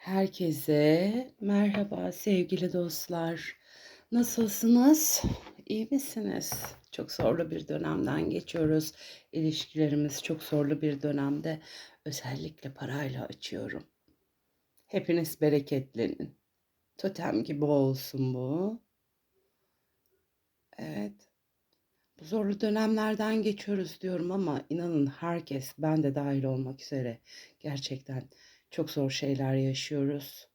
Herkese merhaba sevgili dostlar. Nasılsınız? İyi misiniz? Çok zorlu bir dönemden geçiyoruz. İlişkilerimiz çok zorlu bir dönemde. Özellikle parayla açıyorum. Hepiniz bereketlenin. Totem gibi olsun bu. Evet. Bu zorlu dönemlerden geçiyoruz diyorum ama inanın herkes, ben de dahil olmak üzere gerçekten çok zor şeyler yaşıyoruz.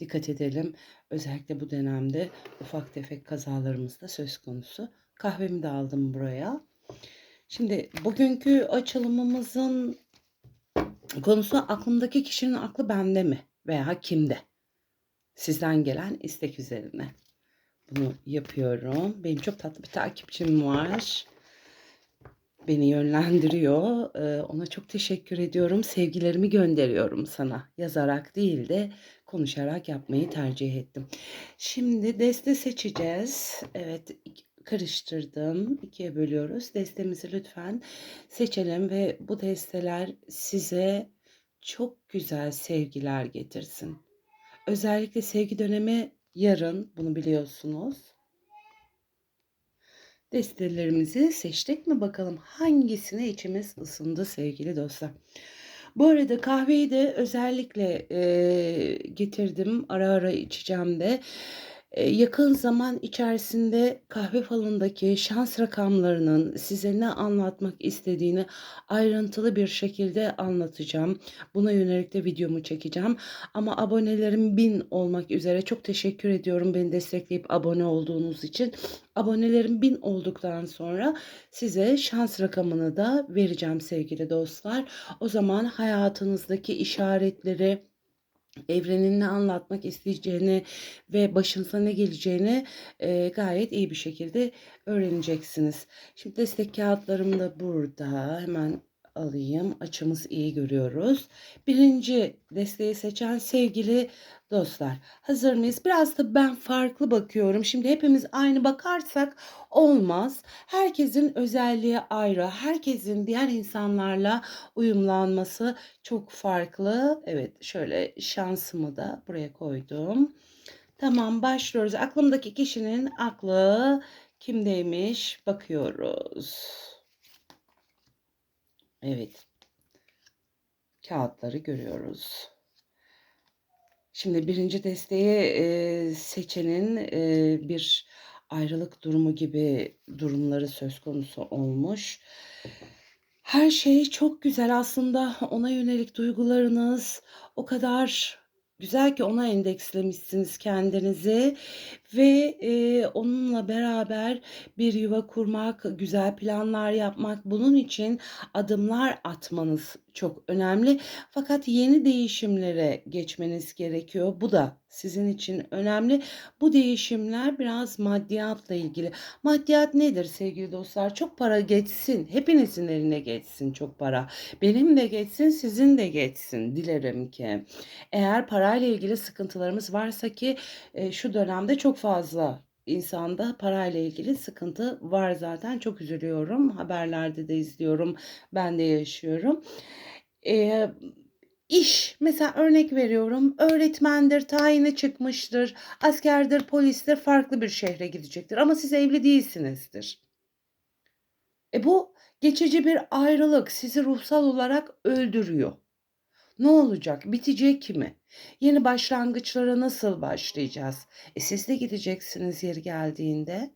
Dikkat edelim. Özellikle bu dönemde ufak tefek kazalarımız da söz konusu. Kahvemi de aldım buraya. Şimdi bugünkü açılımımızın konusu aklımdaki kişinin aklı bende mi veya kimde? Sizden gelen istek üzerine. Bunu yapıyorum. Benim çok tatlı bir takipçim var. Beni yönlendiriyor. Ona çok teşekkür ediyorum. Sevgilerimi gönderiyorum sana. Yazarak değil de konuşarak yapmayı tercih ettim. Şimdi deste seçeceğiz. Evet, karıştırdım. İkiye bölüyoruz. Destemizi lütfen seçelim ve bu desteler size çok güzel sevgiler getirsin. Özellikle sevgi dönemi yarın, bunu biliyorsunuz. Destelerimizi seçtik mi bakalım hangisine içimiz ısındı sevgili dostlar. Bu arada kahveyi de özellikle e, getirdim. Ara ara içeceğim de. Yakın zaman içerisinde kahve falındaki şans rakamlarının size ne anlatmak istediğini ayrıntılı bir şekilde anlatacağım. Buna yönelik de videomu çekeceğim. Ama abonelerim bin olmak üzere çok teşekkür ediyorum beni destekleyip abone olduğunuz için. Abonelerim bin olduktan sonra size şans rakamını da vereceğim sevgili dostlar. O zaman hayatınızdaki işaretleri evrenin ne anlatmak isteyeceğini ve başınıza ne geleceğini e, gayet iyi bir şekilde öğreneceksiniz. Şimdi destek kağıtlarım da burada. Hemen alayım. Açımız iyi görüyoruz. Birinci desteği seçen sevgili dostlar. Hazır mıyız? Biraz da ben farklı bakıyorum. Şimdi hepimiz aynı bakarsak olmaz. Herkesin özelliği ayrı. Herkesin diğer insanlarla uyumlanması çok farklı. Evet şöyle şansımı da buraya koydum. Tamam başlıyoruz. Aklımdaki kişinin aklı kimdeymiş bakıyoruz. Evet. Kağıtları görüyoruz. Şimdi birinci desteği e, seçenin e, bir ayrılık durumu gibi durumları söz konusu olmuş. Her şey çok güzel aslında ona yönelik duygularınız o kadar güzel ki ona endekslemişsiniz kendinizi ve e, onunla beraber bir yuva kurmak, güzel planlar yapmak, bunun için adımlar atmanız çok önemli. Fakat yeni değişimlere geçmeniz gerekiyor. Bu da sizin için önemli. Bu değişimler biraz maddiyatla ilgili. Maddiyat nedir sevgili dostlar? Çok para geçsin. Hepinizin eline geçsin çok para. Benim de geçsin, sizin de geçsin. Dilerim ki. Eğer parayla ilgili sıkıntılarımız varsa ki e, şu dönemde çok fazla insanda parayla ilgili sıkıntı var zaten. Çok üzülüyorum. Haberlerde de izliyorum. Ben de yaşıyorum. Ee, iş mesela örnek veriyorum öğretmendir tayini çıkmıştır askerdir polistir farklı bir şehre gidecektir ama siz evli değilsinizdir. E bu geçici bir ayrılık sizi ruhsal olarak öldürüyor. Ne olacak? Bitecek mi? Yeni başlangıçlara nasıl başlayacağız? E siz de gideceksiniz yer geldiğinde.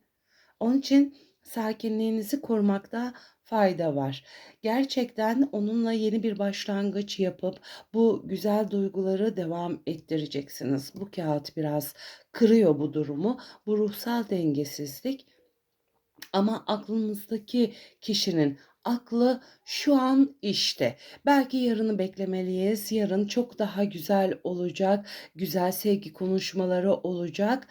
Onun için sakinliğinizi korumakta fayda var. Gerçekten onunla yeni bir başlangıç yapıp bu güzel duyguları devam ettireceksiniz. Bu kağıt biraz kırıyor bu durumu. Bu ruhsal dengesizlik ama aklınızdaki kişinin aklı şu an işte. Belki yarını beklemeliyiz. Yarın çok daha güzel olacak. Güzel sevgi konuşmaları olacak.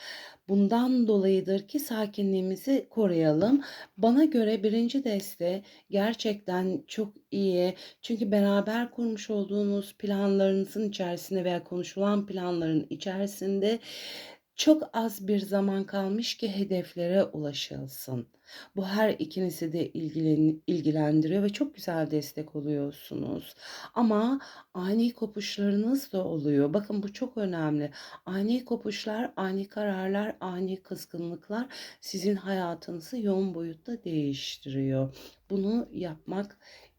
Bundan dolayıdır ki sakinliğimizi koruyalım. Bana göre birinci deste gerçekten çok iyi. Çünkü beraber kurmuş olduğunuz planlarınızın içerisinde veya konuşulan planların içerisinde Çok az bir zaman kalmış ki hedeflere ulaşılsın. Bu her ikinizi de ilgilen ilgilendiriyor ve çok güzel destek oluyorsunuz. Ama ani kopuşlarınız da oluyor. Bakın bu çok önemli. Ani kopuşlar, ani kararlar, ani kızgınlıklar sizin hayatınızı yoğun boyutta değiştiriyor. Bunu yapmak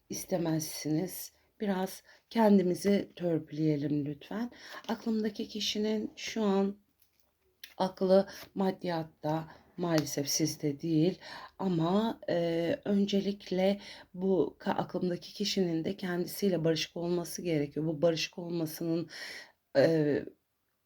istemezsiniz. Biraz kendimizi törpüleyelim lütfen. Aklımdaki kişinin şu an aklı maddiyatta maalesef sizde değil ama e, öncelikle bu aklımdaki kişinin de kendisiyle barışık olması gerekiyor. Bu barışık olmasının e,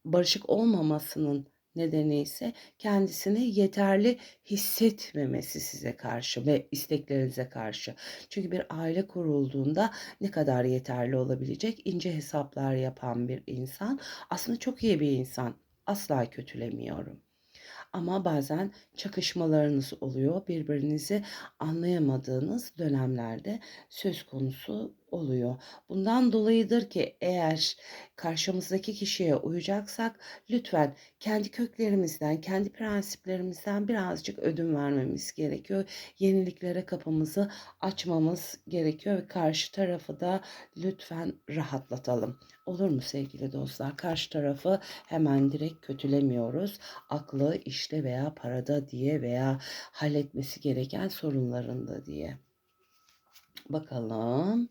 barışık olmamasının nedeni ise kendisini yeterli hissetmemesi size karşı ve isteklerinize karşı. Çünkü bir aile kurulduğunda ne kadar yeterli olabilecek ince hesaplar yapan bir insan aslında çok iyi bir insan. Asla kötülemiyorum. Ama bazen çakışmalarınız oluyor. Birbirinizi anlayamadığınız dönemlerde söz konusu oluyor. Bundan dolayıdır ki eğer karşımızdaki kişiye uyacaksak lütfen kendi köklerimizden, kendi prensiplerimizden birazcık ödün vermemiz gerekiyor. Yeniliklere kapımızı açmamız gerekiyor ve karşı tarafı da lütfen rahatlatalım. Olur mu sevgili dostlar? Karşı tarafı hemen direkt kötülemiyoruz. Aklı işte veya parada diye veya halletmesi gereken sorunlarında diye. Bakalım.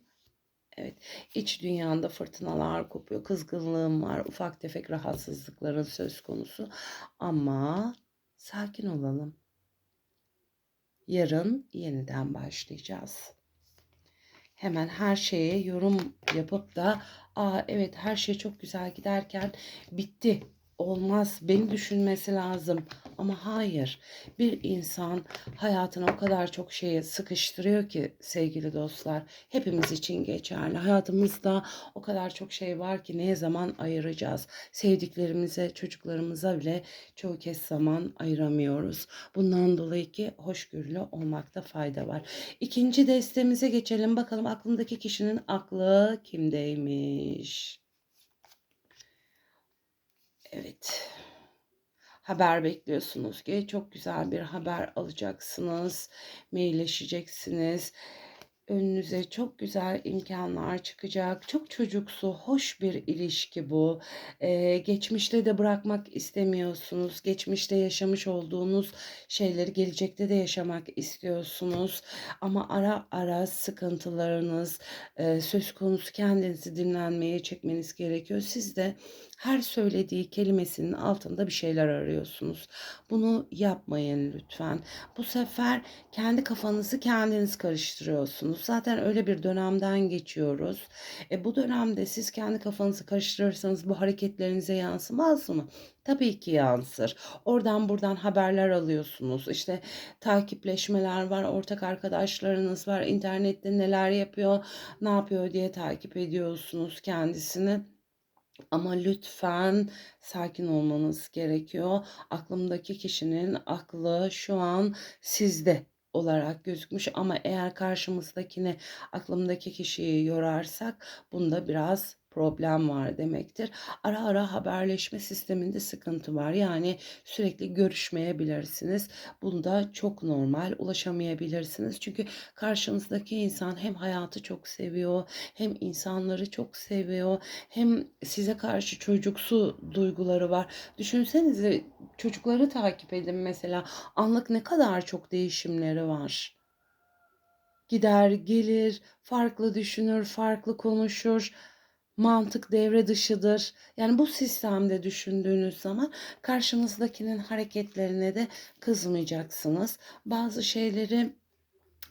Evet, iç dünyanda fırtınalar kopuyor, kızgınlığım var, ufak tefek rahatsızlıkların söz konusu ama sakin olalım. Yarın yeniden başlayacağız. Hemen her şeye yorum yapıp da aa evet her şey çok güzel giderken bitti olmaz. Beni düşünmesi lazım. Ama hayır. Bir insan hayatına o kadar çok şeye sıkıştırıyor ki sevgili dostlar. Hepimiz için geçerli. Hayatımızda o kadar çok şey var ki ne zaman ayıracağız? Sevdiklerimize, çocuklarımıza bile çoğu kez zaman ayıramıyoruz. Bundan dolayı ki hoşgörülü olmakta fayda var. İkinci destemize geçelim. Bakalım aklındaki kişinin aklı kimdeymiş? Evet. Haber bekliyorsunuz ki çok güzel bir haber alacaksınız. Mailleşeceksiniz önünüze çok güzel imkanlar çıkacak. Çok çocuksu, hoş bir ilişki bu. Ee, geçmişte de bırakmak istemiyorsunuz. Geçmişte yaşamış olduğunuz şeyleri gelecekte de yaşamak istiyorsunuz. Ama ara ara sıkıntılarınız e, söz konusu kendinizi dinlenmeye çekmeniz gerekiyor. Siz de her söylediği kelimesinin altında bir şeyler arıyorsunuz. Bunu yapmayın lütfen. Bu sefer kendi kafanızı kendiniz karıştırıyorsunuz. Zaten öyle bir dönemden geçiyoruz. E, bu dönemde siz kendi kafanızı karıştırırsanız bu hareketlerinize yansımaz mı? Tabii ki yansır. Oradan buradan haberler alıyorsunuz. İşte takipleşmeler var, ortak arkadaşlarınız var, internette neler yapıyor, ne yapıyor diye takip ediyorsunuz kendisini. Ama lütfen sakin olmanız gerekiyor. Aklımdaki kişinin aklı şu an sizde olarak gözükmüş ama eğer karşımızdakini aklımdaki kişiyi yorarsak bunda biraz problem var demektir. Ara ara haberleşme sisteminde sıkıntı var. Yani sürekli görüşmeyebilirsiniz. Bunda çok normal. Ulaşamayabilirsiniz. Çünkü karşınızdaki insan hem hayatı çok seviyor, hem insanları çok seviyor, hem size karşı çocuksu duyguları var. Düşünsenize çocukları takip edin mesela. Anlık ne kadar çok değişimleri var gider, gelir, farklı düşünür, farklı konuşur mantık devre dışıdır. Yani bu sistemde düşündüğünüz zaman karşınızdakinin hareketlerine de kızmayacaksınız. Bazı şeyleri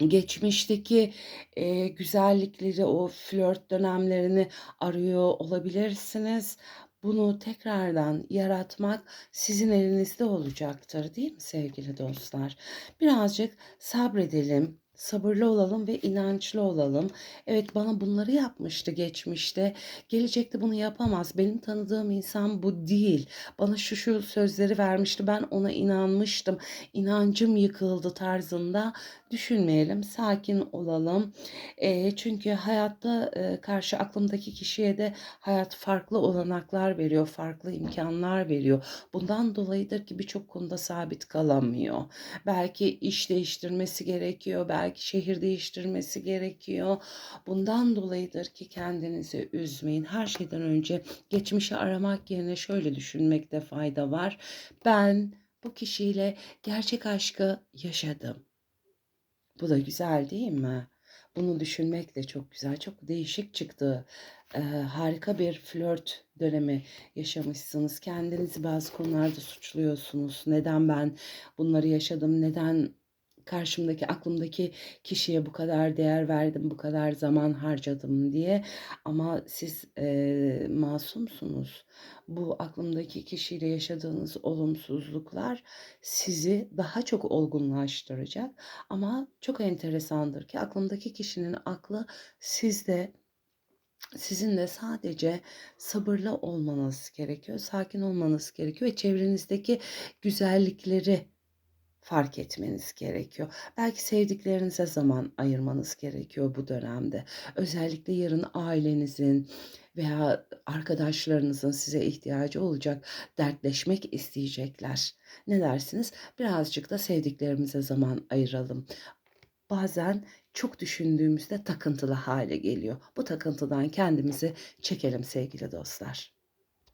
geçmişteki e, güzellikleri, o flört dönemlerini arıyor olabilirsiniz. Bunu tekrardan yaratmak sizin elinizde olacaktır değil mi sevgili dostlar? Birazcık sabredelim sabırlı olalım ve inançlı olalım. Evet, bana bunları yapmıştı geçmişte. Gelecekte bunu yapamaz. Benim tanıdığım insan bu değil. Bana şu şu sözleri vermişti. Ben ona inanmıştım. İnancım yıkıldı tarzında düşünmeyelim. Sakin olalım. Eee, çünkü hayatta, eee, karşı aklımdaki kişiye de hayat farklı olanaklar veriyor, farklı imkânlar veriyor. Bundan dolayıdır ki birçok konuda sabit kalamıyor. Belki iş değiştirmesi gerekiyor, belki şehir değiştirmesi gerekiyor. Bundan dolayıdır ki kendinizi üzmeyin. Her şeyden önce geçmişi aramak yerine şöyle düşünmekte fayda var. Ben bu kişiyle gerçek aşkı yaşadım. Bu da güzel değil mi? Bunu düşünmek de çok güzel, çok değişik çıktı. Eee, harika bir flört dönemi yaşamışsınız. Kendinizi bazı konularda suçluyorsunuz. Neden ben bunları yaşadım? Neden karşımdaki, aklımdaki kişiye bu kadar değer verdim, bu kadar zaman harcadım diye. Ama siz, eee, masumsunuz. Bu aklımdaki kişiyle yaşadığınız olumsuzluklar sizi daha çok olgunlaştıracak ama çok enteresandır ki aklımdaki kişinin aklı sizde. Sizin de sadece sabırlı olmanız gerekiyor, sakin olmanız gerekiyor ve çevrenizdeki güzellikleri fark etmeniz gerekiyor. Belki sevdiklerinize zaman ayırmanız gerekiyor bu dönemde. Özellikle yarın ailenizin veya arkadaşlarınızın size ihtiyacı olacak, dertleşmek isteyecekler. Ne dersiniz? Birazcık da sevdiklerimize zaman ayıralım. Bazen çok düşündüğümüzde takıntılı hâle geliyor. Bu takıntıdan kendimizi çekelim sevgili dostlar.